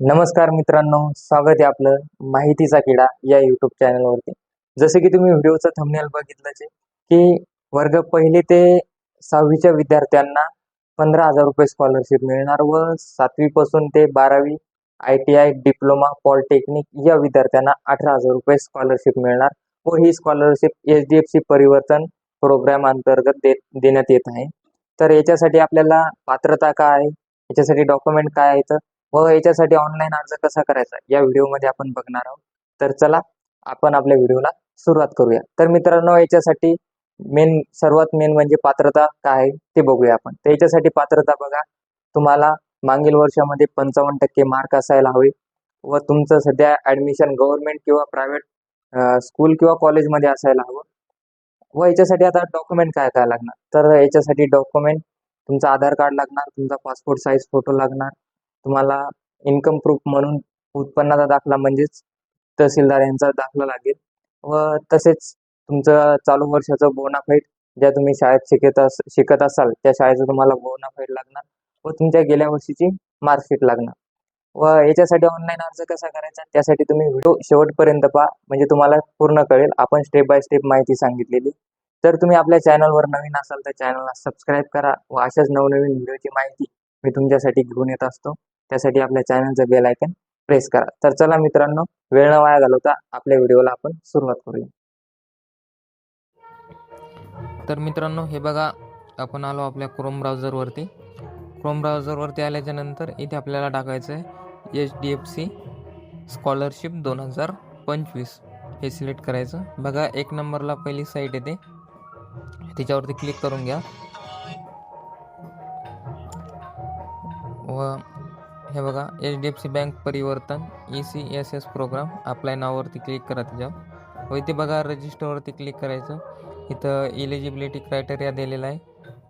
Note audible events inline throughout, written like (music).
नमस्कार मित्रांनो स्वागत आहे आपलं माहितीचा किडा या युट्यूब चॅनलवरती जसे की तुम्ही व्हिडिओचं थंबनेल बघितलंच की वर्ग पहिले ते सहावीच्या विद्यार्थ्यांना पंधरा हजार रुपये स्कॉलरशिप मिळणार व सातवीपासून ते बारावी I T I diploma polytechnic या विद्यार्थ्यांना अठरा हजार रुपये स्कॉलरशिप मिळणार व ही scholarship H D F C Parivartan program अंतर्गत दे देण्यात येत आहे. तर याच्यासाठी आपल्याला पात्रता काय आहे? याच्यासाठी डॉक्युमेंट काय आहे? तर व याच्यासाठी ऑनलाईन अर्ज कसा करायचा? या व्हिडिओमध्ये आपण बघणार आहोत. तर चला आपण आपल्या व्हिडिओला सुरुवात करूया. तर मित्रांनो याच्यासाठी मेन सर्वात मेन म्हणजे पात्रता काय आहे ते बघूया आपण. तर याच्यासाठी पात्रता बघा. तुम्हाला मागील वर्षामध्ये पंचावन्न टक्के मार्क असायला हवे व तुमचं सध्या ऍडमिशन गव्हर्नमेंट किंवा प्रायव्हेट स्कूल किंवा कॉलेजमध्ये असायला हवं. व याच्यासाठी आता डॉक्युमेंट काय काय लागणार? तर याच्यासाठी डॉक्युमेंट तुमचं आधार कार्ड लागणार तुमचा पासपोर्ट साईज फोटो लागणार तुम्हाला इन्कम प्रूफ म्हणून उत्पन्नाचा दाखला म्हणजेच तहसीलदार यांचा दाखला लागेल. व तसेच तुमचं चालू वर्षाचं बोनाफाईट ज्या तुम्ही शाळेत शिकत अस शिकत असाल त्या शाळेचं तुम्हाला बोनाफाईट लागणार व तुमच्या गेल्या वर्षीची मार्कशीट लागणार. व याच्यासाठी ऑनलाईन अर्ज कसा करायचा? त्यासाठी तुम्ही व्हिडिओ शेवटपर्यंत पहा म्हणजे तुम्हाला पूर्ण कळेल. आपण स्टेप बाय स्टेप माहिती सांगितलेली. तर तुम्ही आपल्या चॅनलवर नवीन असाल तर चॅनलला सबस्क्राईब करा व अशाच नवनवीन व्हिडिओची माहिती मी तुमच्यासाठी घेऊन येत असतो. त्यासाठी आपल्या चॅनलचं बेल आयकन प्रेस करा. तर चला मित्रांनो वेळ न वाया घालवता आपल्या व्हिडिओला आपण सुरुवात करूया. तर मित्रांनो हे बघा आपण आलो आपल्या क्रोम ब्राउझरवरती क्रोम ब्राउझरवरती आल्याच्यानंतर इथे आपल्याला टाकायचं आहे H D F C scholarship दोन हजार पंचवीस. हे सिलेक्ट करायचं. बघा एक नंबरला पहिली साईट येते. तिच्यावरती क्लिक करून घ्या. व हे बघा H D F C bank Parivartan E C S S program apply नावावरती क्लिक करा त्याच्यावर. व इथे बघा रजिस्टरवरती क्लिक करायचं. इथं इलिजिबिलिटी क्रायटेरिया दिलेला आहे.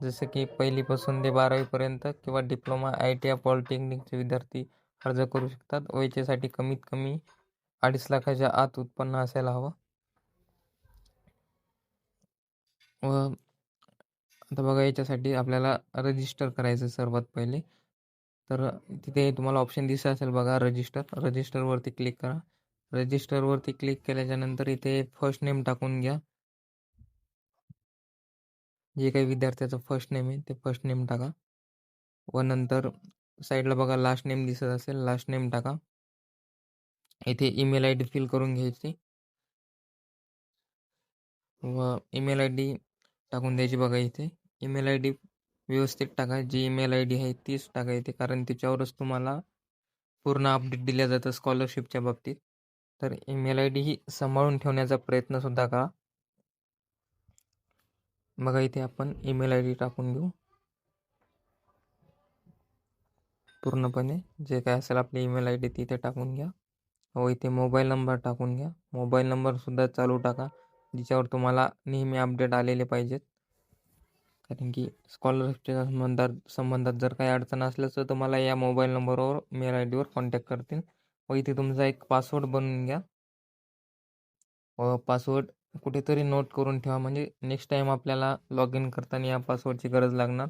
जसं की पहिलीपासून ते बारावीपर्यंत किंवा डिप्लोमा आय टी आय पॉलिटेक्निकचे विद्यार्थी अर्ज करू शकतात. व याच्यासाठी कमीत कमी अडीच लाखाच्या आत उत्पन्न असायला हवं. व आता बघा याच्यासाठी आपल्याला रजिस्टर करायचं सर्वात पहिले. तर तिथे तुम्हाला ऑप्शन दिसत असेल बघा रजिस्टर रजिस्टरवरती क्लिक करा. रजिस्टरवरती क्लिक केल्याच्यानंतर इथे फर्स्ट नेम टाकून घ्या. जे काही विद्यार्थ्याचं फर्स्ट नेम आहे ते फर्स्ट नेम टाका. व नंतर साईडला बघा लास्ट नेम दिसत असेल लास्ट नेम टाका. इथे ईमेल आय डी फिल करून घ्यायची. व ईमेल आय डी टाकून द्यायची बघा इथे. ईमेल आय डी व्यवस्थित टाका. जी ईमेल आय डी आहे तीच टाका इथे कारण त्याच्यावरच तुम्हाला पूर्ण अपडेट दिल्या जातं स्कॉलरशिपच्या बाबतीत. तर ईमेल आय डी ही सांभाळून ठेवण्याचा प्रयत्नसुद्धा करा. बघा इथे आपण ईमेल आय डी टाकून घेऊ. पूर्णपणे जे काय असेल आपली ईमेल आय डी तिथे टाकून घ्या. व इथे मोबाईल नंबर टाकून घ्या. मोबाईल नंबरसुद्धा चालू टाका जिच्यावर तुम्हाला नेहमी अपडेट आलेले पाहिजेत. कारण की स्कॉलरशिपच्या संबंधात संबंधात जर काही अडचण असल्याचं तर तुम्हाला या मोबाईल नंबरवर मेल आय डीवर कॉन्टॅक्ट करतील. व इथे तुमचा एक पासवर्ड बनवून घ्या. व पासवर्ड कुठेतरी नोट करून ठेवा. म्हणजे नेक्स्ट टाईम आपल्याला लॉग इन करताना या पासवर्डची गरज लागणार.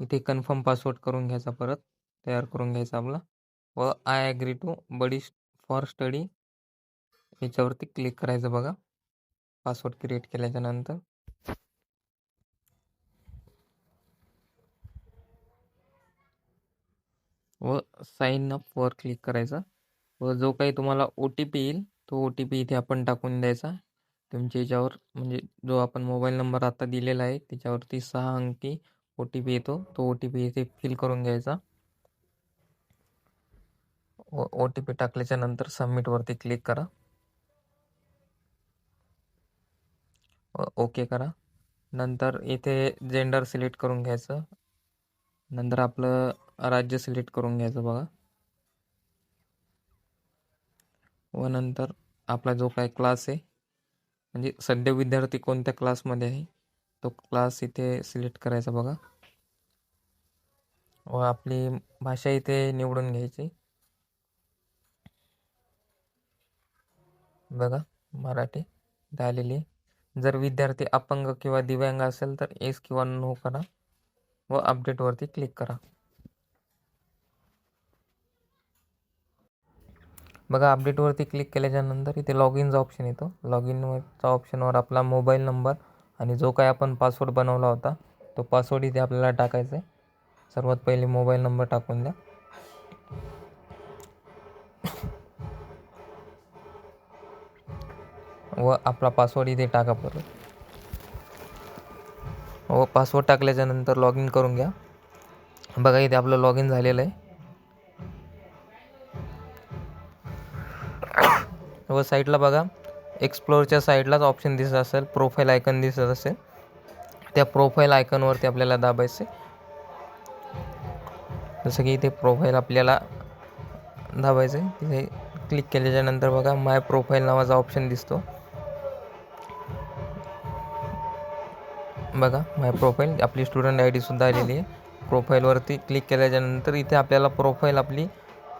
इथे कन्फर्म पासवर्ड करून घ्यायचा परत. तयार करून घ्यायचा आपला. व I agree to buddy for study याच्यावरती क्लिक करायचं बघा. पासवर्ड क्रिएट केल्याच्यानंतर. व साईन अप वर क्लिक करायचं. व जो काही तुम्हाला ओ टी पी येईल तो ओ टी पी इथे आपण टाकून द्यायचा. तुमच्या याच्यावर म्हणजे जो आपण मोबाईल नंबर आता दिलेला आहे त्याच्यावरती सहा अंकी ओ टी पी येतो. तो ओ टी पी इथे फिल करून घ्यायचा. व ओ टी पी टाकल्याच्या नंतर सबमिटवरती क्लिक करा. व ओके करा. नंतर इथे जेंडर सिलेक्ट करून घ्यायचं. नंतर आपलं राज्य सिलेक्ट करून घ्यायचं बघा. व नंतर आपला जो काय क्लास आहे म्हणजे सध्या विद्यार्थी कोणत्या क्लासमध्ये आहे तो क्लास इथे सिलेक्ट करायचा बघा. व आपली भाषा इथे निवडून घ्यायची. बघा मराठी झालेली आहे. जर विद्यार्थी अपंग किंवा दिव्यांग असेल तर एस किंवा नो करा. व अपडेटवरती क्लिक करा. बघा अपडेटवरती क्लिक केल्याच्यानंतर इथे लॉग इनचा ऑप्शन येतो. लॉग इनवरचा ऑप्शनवर आपला मोबाईल नंबर आणि जो काय आपण पासवर्ड बनवला होता तो पासवर्ड इथे आपल्याला टाकायचा आहे सर्वात पहिले मोबाईल नंबर टाकून द्या. व आपला पासवर्ड इथे टाका परत. व पासवर्ड टाकल्याच्यानंतर लॉग इन करून घ्या. बघा इथे आपलं लॉग इन झालेलं आहे. व साईडला बघा एक्सप्लोअरच्या साईडलाच ऑप्शन दिसत असेल प्रोफाईल आयकन दिसत असेल. त्या प्रोफाईल आयकनवरती आपल्याला दाबायचे जसं की इथे प्रोफाईल आपल्याला दाबायचं आहे तिथे क्लिक केल्याच्यानंतर बघा माय प्रोफाईल नावाचा ऑप्शन दिसतो. बघा माय प्रोफाईल आपली स्टुडंट आय डीसुद्धा आलेली आहे. प्रोफाईलवरती क्लिक केल्याच्यानंतर इथे आपल्याला प्रोफाईल आपली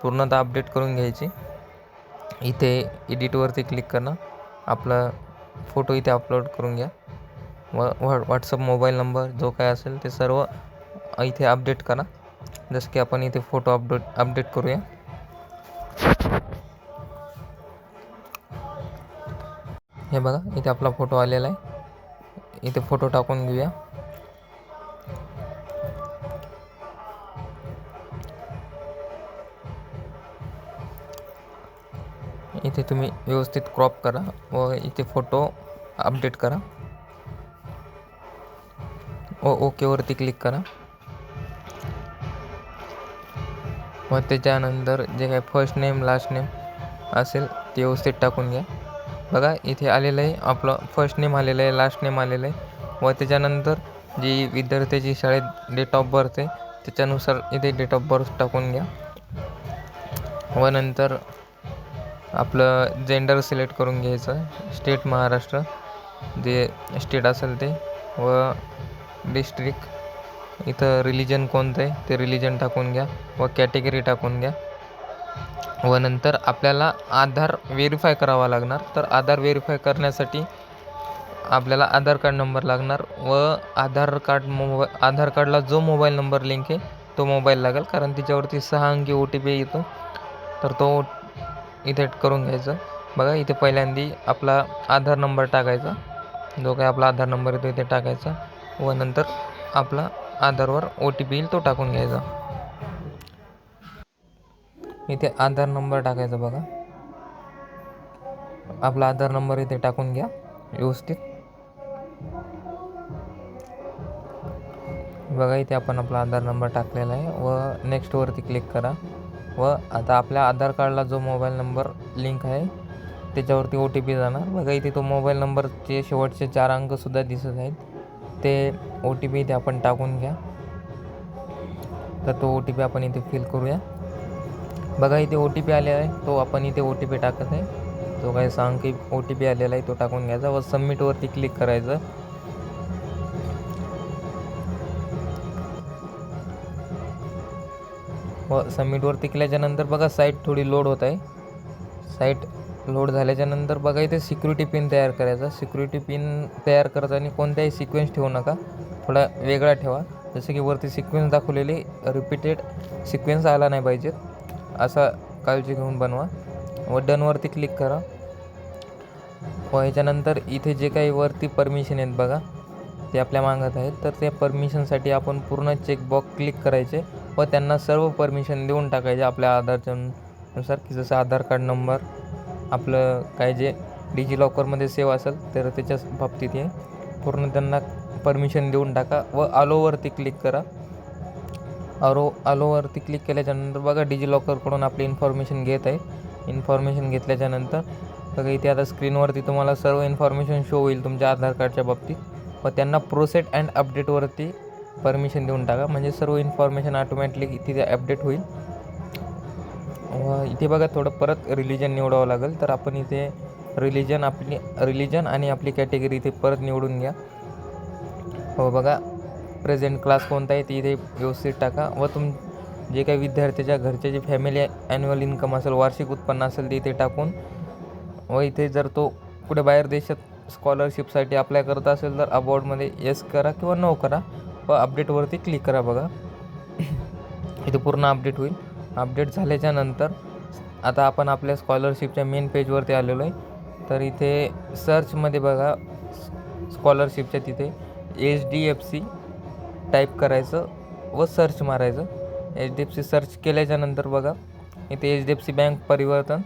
पूर्णतः अपडेट करून घ्यायची. इथे एडिटवरती क्लिक करणं. आपला फोटो इथे अपलोड करून घ्या. व व्हॉट्सअप मोबाईल नंबर जो काय असेल ते सर्व इथे अपडेट करा. जसं की आपण इथे फोटो अपडेट अपडेट करूया. हे बघा इथे आपला फोटो आलेला आहे. इथे फोटो टाकून घेऊया. इथे तुम्ही व्यवस्थित क्रॉप करा व इथे फोटो अपडेट करा. व ओकेवरती क्लिक करा. व त्याच्यानंतर जे काही फर्स्ट नेम लास्ट नेम असेल ते व्यवस्थित टाकून घ्या. बघा इथे आलेलं आहे आपलं फर्स्ट नेम आलेलं आहे लास्ट नेम आलेलं आहे. व त्याच्यानंतर जी विद्यार्थ्याची शाळेत डेट ऑफ बर्थ आहे त्याच्यानुसार इथे डेट ऑफ बर्थ टाकून घ्या. व नंतर आपलं जेंडर सिलेक्ट करून घ्यायचं. स्टेट महाराष्ट्र जे स्टेट असेल ते व डिस्ट्रिक्ट इथं रिलिजन कोणतं आहे ते रिलिजन टाकून घ्या व कॅटेगरी टाकून घ्या. व नंतर आपल्याला आधार व्हेरीफाय करावा लागणार. तर आधार व्हेरीफाय करण्यासाठी आपल्याला आधार कार्ड नंबर लागणार व आधार कार्ड मोबा आधार कार्डला जो मोबाईल नंबर लिंक आहे तो मोबाईल लागेल. कारण त्याच्यावरती सहा अंकी ओ टी पी येतो. तर तो इथे करून घ्यायचं. बघा इथे पहिल्यांदी आपला आधार नंबर टाकायचा. जो काही आपला आधार नंबर येतो इथे टाकायचा. व नंतर आपला आधारवर ओ टी पी येईल तो टाकून घ्यायचा. इथे आधार नंबर टाकायचा बघा. आपला आधार नंबर इथे टाकून घ्या व्यवस्थित. बघा इथे आपण आपला आधार नंबर टाकलेला आहे. व नेक्स्टवरती क्लिक करा. व आता आपल्या आधार कार्डला जो मोबाईल नंबर लिंक आहे त्याच्यावरती ओ टी पी जाणार. बघा इथे तो मोबाईल नंबरचे शेवटचे चार अंकसुद्धा दिसत आहेत. ते ओ टी पी इथे आपण टाकून घ्या. तर तो ओ टी पी आपण इथे फिल करूया. बघा इथे ओ टी पी आलेला आहे. तो आपण इथे ओ टी पी टाकत आहे. जो काही सांग की ओ टी पी आलेला आहे तो टाकून घ्यायचा व सबमिटवरती क्लिक करायचं. व सबमिटवरती केल्याच्यानंतर बघा साईट थोडी लोड होत आहे. साईट लोड झाल्याच्यानंतर बघा इथे सिक्युरिटी पिन तयार करायचा. सिक्युरिटी पिन तयार करताना कोणत्याही सिक्वेन्स ठेवू नका. थोडा वेगळा ठेवा. जसं की वरती सिक्वेन्स दाखवलेली रिपीटेड सिक्वेन्स आला नाही पाहिजेत असा काळजी घेऊन बनवा. व डनवरती क्लिक करा. व ह्याच्यानंतर इथे जे काही वरती परमिशन आहेत बघा ते आपल्या मागत आहेत. तर त्या परमिशनसाठी आपण पूर्ण चेकबॉक्स क्लिक करायचे. व त्यांना सर्व परमिशन देऊन टाकायचे आपल्या आधारच्या नुसार की जसं आधार कार्ड नंबर आपलं काय जे डिजिलॉकरमध्ये सेव्ह असेल तर त्याच्याच बाबतीत हे पूर्ण त्यांना परमिशन देऊन टाका व आलोवरती क्लिक करा. अरो आलोवरती क्लिक केल्याच्यानंतर बघा डिजिलॉकरकडून आपली इन्फॉर्मेशन घेत आहे. इन्फॉर्मेशन घेतल्याच्यानंतर बघा इथे आता स्क्रीनवरती तुम्हाला सर्व इन्फॉर्मेशन शो होईल तुमच्या आधार कार्डच्या बाबतीत. व त्यांना प्रोसेट अँड अपडेटवरती परमिशन देऊन टाका. म्हणजे सर्व इन्फॉर्मेशन ऑटोमॅटिकली तिथे अपडेट होईल. व इथे बघा थोडं परत रिलिजन निवडावं लागेल. तर आपण इथे रिलिजन आपली रिलिजन आणि आपली कॅटेगरी इथे परत निवडून घ्या. हो बघा. प्रेझेंट क्लास कोणता आहे ते इथे व्यवस्थित टाका. व तुम जे काही विद्यार्थ्याच्या घरचे जे फॅमिली ॲन्युअल इन्कम असेल वार्षिक उत्पन्न असेल ते इथे टाकून. व इथे जर तो कुठे बाहेर देशात स्कॉलरशिपसाठी अप्लाय करत असेल तर अबॉर्डमध्ये येस करा किंवा नो करा. व अपडेटवरती क्लिक करा बघा. इथे पूर्ण अपडेट होईल. अपडेट झाल्याच्यानंतर आता आपण आपल्या स्कॉलरशिपच्या मेन पेजवरती आलेलो आहे. तर इथे सर्चमध्ये बघा स्कॉलरशिपच्या तिथे H D F C type करायचं व सर्च मारायचं. H D F C search केल्याच्यानंतर बघा इथे H D F C bank Parivartan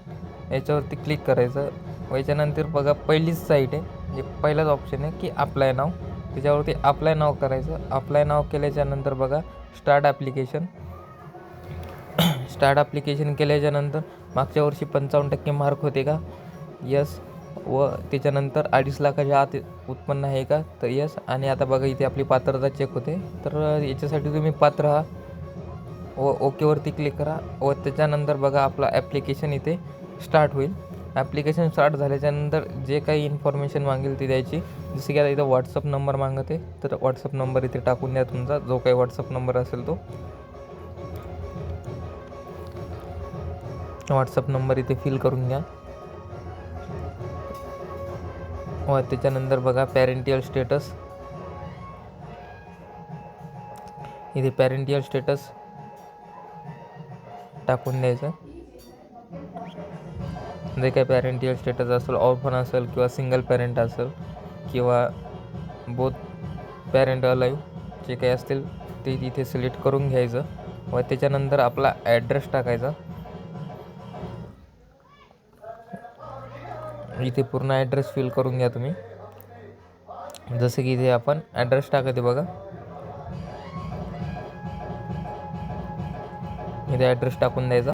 याच्यावरती क्लिक करायचं. व याच्यानंतर बघा पहिलीच साईट आहे. म्हणजे पहिलाच ऑप्शन आहे की अप्लाय नाव त्याच्यावरती अप्लाय नाव करायचं. अप्लाय नाव केल्याच्यानंतर बघा स्टार्ट ॲप्लिकेशन स्टार्ट ॲप्लिकेशन केल्याच्यानंतर मागच्या वर्षी पंचावन्न टक्के मार्क होते का? यस व त्याच्यानंतर अडीच लाखाच्या आत उत्पन्न आहे का? तर यस आणि आता बघा इथे आपली पात्रता चेक होते. तर याच्यासाठी तुम्ही पात्र आहात व ओकेवरती क्लिक करा. व त्याच्यानंतर बघा आपला ॲप्लिकेशन इथे स्टार्ट होईल. ॲप्लिकेशन स्टार्ट झाल्याच्यानंतर जे काही इन्फॉर्मेशन मागेल ती द्यायची. जसं की आता इथं व्हॉट्सअप नंबर मागते तर व्हॉट्सअप नंबर इथे टाकून द्या तुमचा जो काही व्हॉट्सअप नंबर असेल तो. व्हॉट्सअप नंबर इथे फिल करून घ्या. व त्याच्यानंतर बघा पॅरेंटियल स्टेटस इथे पॅरेंटियल स्टेटस टाकून द्यायचं. जे काही पॅरेंटियल स्टेटस असेल ऑर्फन असेल किंवा सिंगल पॅरेंट असेल किंवा बोथ पॅरेंट अलाईव्ह जे काही असतील ते तिथे सिलेक्ट करून घ्यायचं व त्याच्यानंतर आपला ॲड्रेस टाकायचा. इथे पूर्ण ॲड्रेस फिल करून घ्या तुम्ही. जसं की इथे आपण ॲड्रेस टाकते बघा. इथे ॲड्रेस टाकून द्यायचा.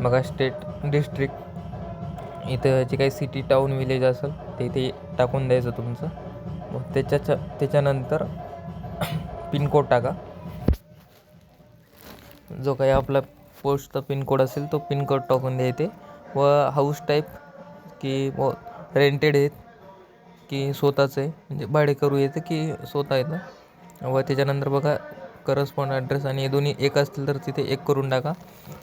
बघा स्टेट डिस्ट्रिक्ट. इथं जे काही सिटी टाऊन विलेज असेल ते इथे टाकून द्यायचं तुमचं. मग त्याच्याच्या त्याच्यानंतर (clears throat) पिनकोड टाका. जो काही आपला पोस्टचा पिनकोड असेल तो पिनकोड टाकून द्या इथे. व हाऊस टाईप की व रेंटेड आहेत की स्वतःचं आहे. म्हणजे भाडे करू येतं की स्वतः येतं. व त्याच्यानंतर बघा करस्पॉन्ड ॲड्रेस आणि हे दोन्ही एक असतील तर तिथे एक करून टाका.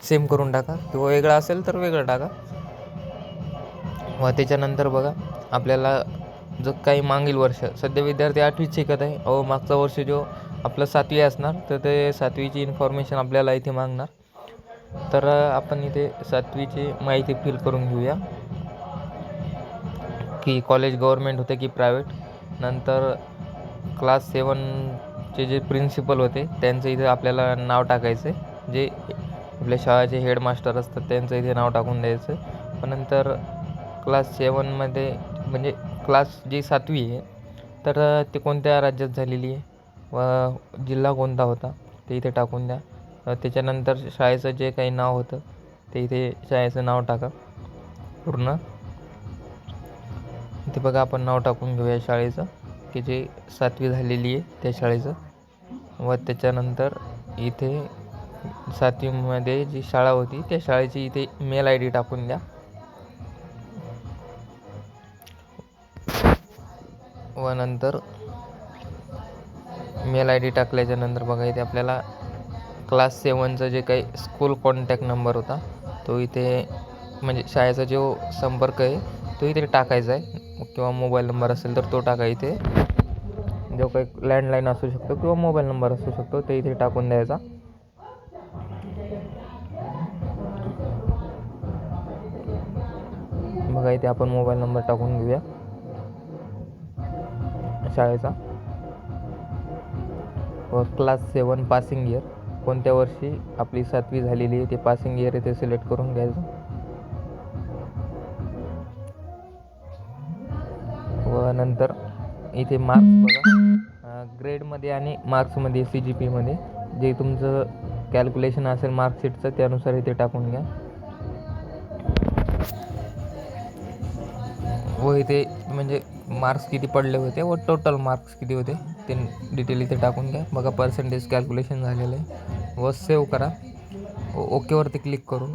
सेम करून टाका. किंवा वेगळा असेल तर वेगळं टाका. व त्याच्यानंतर बघा आपल्याला जो काही मागील वर्ष सध्या विद्यार्थी आठवीत शिकत आहे. अहो मागचा वर्ष जो आपलं सातवी असणार तर ते सातवीची इन्फॉर्मेशन आपल्याला इथे मागणार. तर आपण इथे सातवीची माहिती फिल करून घेऊया. की कॉलेज गव्हर्मेंट होते की प्रायव्हेट नंतर क्लास सेवनचे जे प्रिन्सिपल होते त्यांचं इथे आपल्याला नाव टाकायचं आहे जे आपल्या शाळेचे हेडमास्टर असतात त्यांचं इथे नाव टाकून द्यायचं. पण नंतर क्लास सेवनमध्ये म्हणजे क्लास जी सातवी आहे तर ती कोणत्या राज्यात झालेली आहे? व जिल्हा कोणता होता? ते इथे टाकून द्या. त्याच्यानंतर शाळेचं जे काही नाव होतं ते इथे शाळेचं नाव टाका. पूर्ण. ते बघा आपण नाव टाकून घेऊया शाळेचं की जे सातवी झालेली आहे त्या शाळेचं. व त्याच्यानंतर इथे सातवीमध्ये जी शाळा होती त्या शाळेची इथे मेल आय डी टाकून द्या. व नंतर मेल आय डी टाकल्याच्या नंतर बघा इथे आपल्याला क्लास सेवनचं जे काही स्कूल कॉन्टॅक्ट नंबर होता तो इथे म्हणजे शाळेचा जो संपर्क आहे तो इथे टाकायचा आहे. किंवा मोबाईल नंबर असेल तर तो टाका इथे. जो काही लँडलाईन असू शकतो किंवा मोबाईल नंबर असू शकतो ते इथे टाकून द्यायचा. काय ते आपण मोबाईल नंबर टाकून घेऊया. शाळेचा. व क्लास सेवन पासिंग इयर कोणत्या वर्षी आपली सातवी झालेली आहे ते पासिंग इयर इथे सिलेक्ट करून घ्यायचं. व नंतर इथे मार्क्स बघा. ग्रेडमध्ये आणि मार्क्समध्ये सी जी पीमध्ये जे तुमचं कॅल्क्युलेशन असेल मार्कशीटचं त्यानुसार इथे टाकून घ्या. व इथे म्हणजे मार्क्स किती पडले होते व टोटल मार्क्स किती होते ते डिटेल इथे टाकून घ्या. बघा पर्सेंटेज कॅल्क्युलेशन झालेलं आहे. व सेव्ह करा. ओकेवरती क्लिक करून.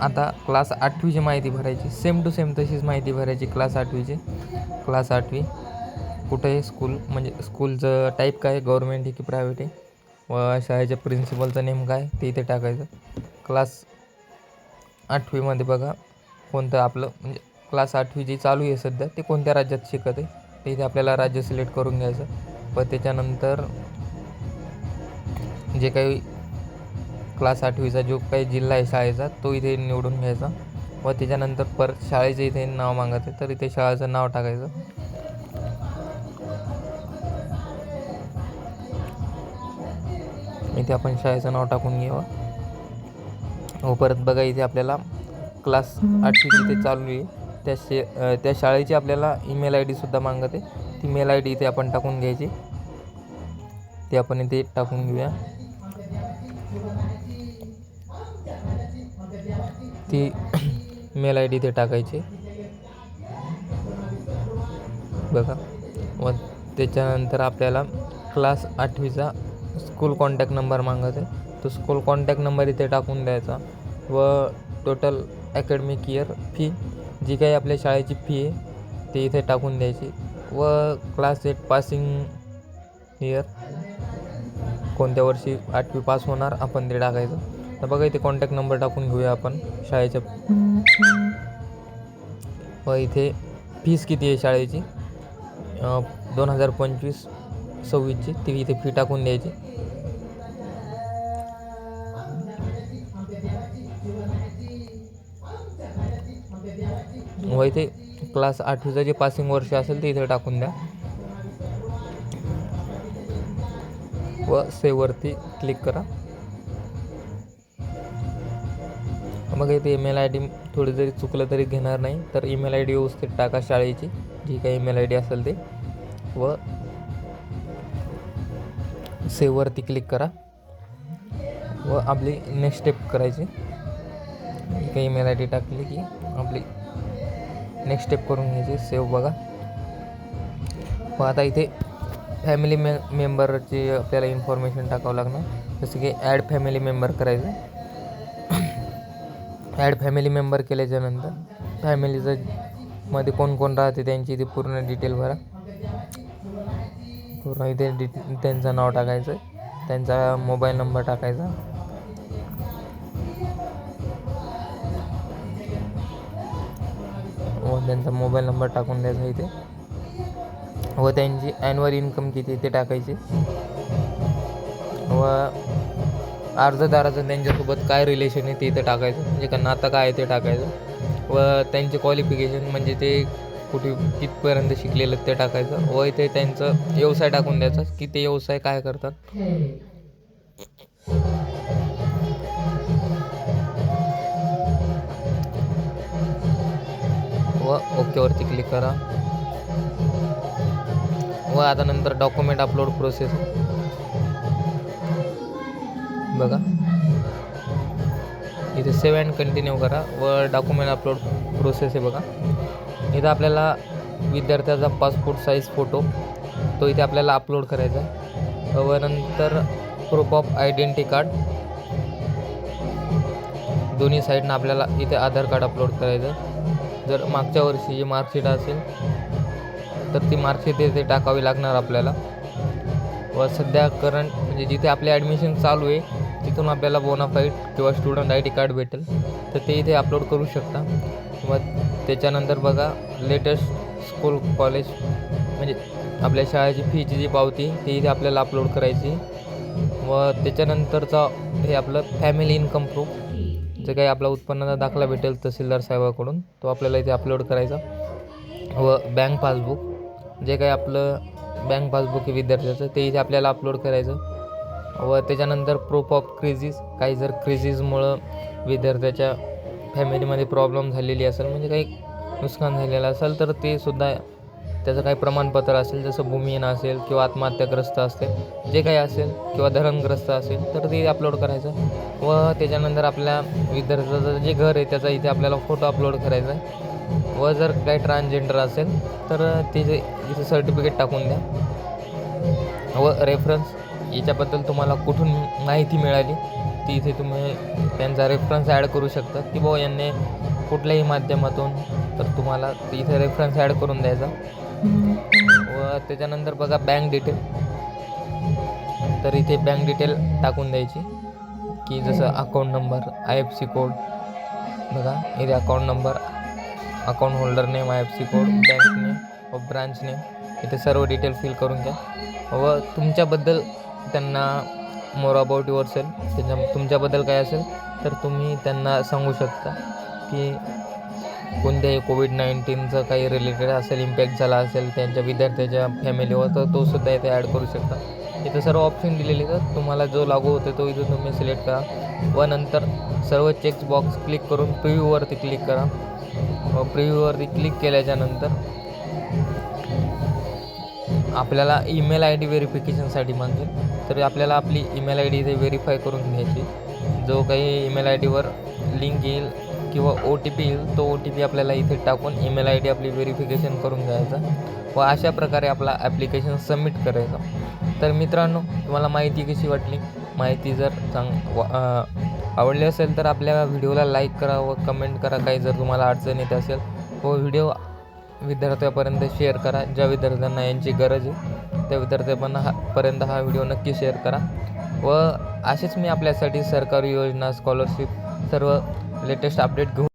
आता क्लास आठवीची माहिती भरायची. सेम टू सेम तशीच माहिती भरायची क्लास आठवीची. क्लास आठवी. कुठे आहे स्कूल म्हणजे स्कूलचं टाईप काय गव्हर्मेंट आहे की प्रायव्हेट आहे? व शाळेच्या प्रिन्सिपलचं नेम काय ते इथे टाकायचं. क्लास आठवीमध्ये बघा. कोणतं आपलं म्हणजे क्लास आठवी जी चालू आहे सध्या ते कोणत्या राज्यात शिकत आहे ते इथे आपल्याला राज्य सिलेक्ट करून घ्यायचं व त्याच्यानंतर जे काही क्लास आठवीचा जो काही जिल्हा आहे शाळेचा तो इथे निवडून घ्यायचा. व त्याच्यानंतर परत शाळेचं इथे नाव मागत आहे तर इथे शाळेचं नाव टाकायचं. इथे आपण शाळेचं नाव टाकून घ्यावं. व परत बघा इथे आपल्याला क्लास आठवी जिथे चालू आहे त्या शे त्या शाळेची आपल्याला ईमेल आय डीसुद्धा मागत. आहे ती मेल आय डी इथे आपण टाकून घ्यायची. ती आपण इथे टाकून घेऊया. ती मेल आय डी इथे टाकायची. बघा. व त्याच्यानंतर आपल्याला क्लास आठवीचा स्कूल कॉन्टॅक्ट नंबर मागत. आहे तो स्कूल कॉन्टॅक्ट नंबर इथे टाकून द्यायचा. व टोटल अकॅडमिक इयर फी जी काही आपल्या शाळेची फी आहे ती इथे टाकून द्यायची. व क्लास एट पासिंग इयर कोणत्या वर्षी आठवी पास होणार आपण ते टाकायचं. तर बघा इथे कॉन्टॅक्ट नंबर टाकून घेऊया आपण शाळेच्या. व इथे फीस किती आहे शाळेची? दोन हजार पंचवीस सव्वीसची ती इथे फी टाकून द्यायची. व इथे क्लास आठवीचं जे पासिंग वर्ष असेल ते इथे टाकून द्या. व सेववरती क्लिक करा. मग इथे ईमेल आय डी थोडी जरी चुकलं तरी घेणार नाही तर ईमेल आय डी व्यवस्थित टाका शाळेची जी काही ईमेल आय डी असेल ते. व सेववरती क्लिक करा. व आपली नेक्स्ट स्टेप करायची. काही ईमेल आय डी टाकली की आपली नेक्स्ट स्टेप करून घ्यायची. सेव बघा. व आता इथे फॅमिली मे मेंबरची आपल्याला इन्फॉर्मेशन टाकावं लागणार. जसं की ॲड फॅमिली मेंबर करायचं. ॲड फॅमिली मेंबर केल्याच्यानंतर फॅमिलीचं मध्ये कोण कोण राहते त्यांची इथे पूर्ण डिटेल भरा. पूर्ण इथे डि त्यांचं नाव टाकायचं. त्यांचा मोबाईल नंबर टाकायचा. व त्यांचा मोबाईल नंबर टाकून द्यायचा इथे. व त्यांची ॲन्युअल इन्कम किती ते टाकायची. व अर्जदाराचं त्यांच्यासोबत काय रिलेशन आहे ते इथे टाकायचं. म्हणजे का नातं काय आहे ते टाकायचं. व त्यांचे क्वालिफिकेशन म्हणजे ते कुठे कितपर्यंत शिकलेलं ते टाकायचं. व इथे त्यांचं व्यवसाय टाकून द्यायचा. की ते व्यवसाय काय करतात. ओकेवरती क्लिक करा. व आता नंतर डॉक्युमेंट अपलोड प्रोसेस बघा. इथे सेव्ह अँड कंटिन्यू करा व डॉक्युमेंट अपलोड प्रोसेस आहे बघा. इथं आपल्याला विद्यार्थ्याचा पासपोर्ट साईज फोटो तो इथे आपल्याला अपलोड करायचा आहे. व नंतर प्रूफ ऑफ आयडेंटी कार्ड दोन्ही साईडनं आपल्याला इथे आधार कार्ड अपलोड करायचं. जर मागच्या वर्षी जी मार्कशीट असेल तर ती मार्कशीट इथे टाकावी लागणार आपल्याला. व सध्या करंट म्हणजे जिथे आपले ॲडमिशन चालू आहे तिथून आपल्याला बोनाफाईट किंवा स्टुडंट आय डी कार्ड भेटेल. तर ते इथे अपलोड करू शकता. व त्याच्यानंतर बघा लेटेस्ट स्कूल कॉलेज म्हणजे आपल्या शाळेची फीची जी पावती ती इथे आपल्याला अपलोड करायची. व त्याच्यानंतरचा हे आपलं फॅमिली इन्कम प्रूफ जे काही आपला उत्पन्नाचा दाखला भेटेल तहसीलदार साहेबाकडून तो आपल्याला इथे अपलोड करायचा. व बँक पासबुक जे काही आपलं बँक पासबुक आहे विद्यार्थ्याचं ते इथे आपल्याला अपलोड करायचं. व त्याच्यानंतर प्रूफ ऑफ क्रेझिस काही जर क्रेझिसमुळं विद्यार्थ्याच्या फॅमिलीमध्ये प्रॉब्लेम झालेली असेल म्हणजे काही नुकसान झालेलं असेल तर ते सुद्धा त्याचं काही प्रमाणपत्र असेल जसं भूमिहीन असेल किंवा आत्महत्याग्रस्त असेल जे काही असेल किंवा धरणग्रस्त असेल तर ते अपलोड करायचं. व त्याच्यानंतर आपल्या विद्यार्थ्याचं जे घर आहे त्याचा इथे आपल्याला फोटो अपलोड करायचा आहे. व जर काही ट्रान्सजेंडर असेल तर तिचे इथे सर्टिफिकेट टाकून द्या. व रेफरन्स याच्याबद्दल तुम्हाला कुठून माहिती मिळाली ती इथे तुम्ही त्यांचा रेफरन्स ॲड करू शकता. की भाऊ यांनी कुठल्याही माध्यमातून तर तुम्हाला इथे रेफरन्स ॲड करून द्यायचा. व त्याच्यानंतर बघा बँक डिटेल तर इथे बँक डिटेल टाकून द्यायची. की जसं account number I F C code बघा. इथे account number account holder name I F C code bank name व ब्रांच नेम इथे सर्व डिटेल फिल करून घ्या. व तुमच्याबद्दल त्यांना मोर अबाउट युअर सेल त्याच्या तुमच्याबद्दल काय असेल तर तुम्ही त्यांना सांगू शकता. की कोणत्याही कोविड नाईन्टीनचं काही रिलेटेड असेल इम्पॅक्ट झाला असेल त्यांच्या विद्यार्थ्याच्या फॅमिलीवर तर तो सुद्धा इथे ॲड करू शकता. इथे सर्व ऑप्शन दिलेले तर तुम्हाला जो लागू होतो तो इथे तुम्ही सिलेक्ट करा. व नंतर सर्व चेक्स बॉक्स क्लिक करून प्रिव्ह्यूवरती क्लिक करा. व प्रिव्ह्यूवरती क्लिक केल्याच्यानंतर आपल्याला ईमेल आय डी व्हेरिफिकेशनसाठी मागेल तर आपल्याला आपली ईमेल आय डी इथे व्हेरीफाय करून घ्यायची. जो काही ईमेल आय डीवर लिंक येईल किंवा ओ टी पी येईल तो ओ टी पी आपल्याला इथे टाकून ईमेल आय डी आपली व्हेरिफिकेशन करून घ्यायचा व अशा प्रकारे आपला ॲप्लिकेशन सबमिट करायचा. तर मित्रांनो तुम्हाला माहिती कशी वाटली? माहिती जर चांग आवडली असेल तर आपल्या व्हिडिओला लाईक करा व कमेंट करा. काही जर तुम्हाला अडचण येत असेल व व्हिडिओ विद्यार्थ्यापर्यंत शेअर करा. ज्या विद्यार्थ्यांना यांची गरज आहे त्या विद्यार्थ्यांना हा पर्यंत हा व्हिडिओ नक्की शेअर करा. व असेच मी आपल्यासाठी सरकारी योजना स्कॉलरशिप सर्व लेटेस्ट अपडेट घेऊन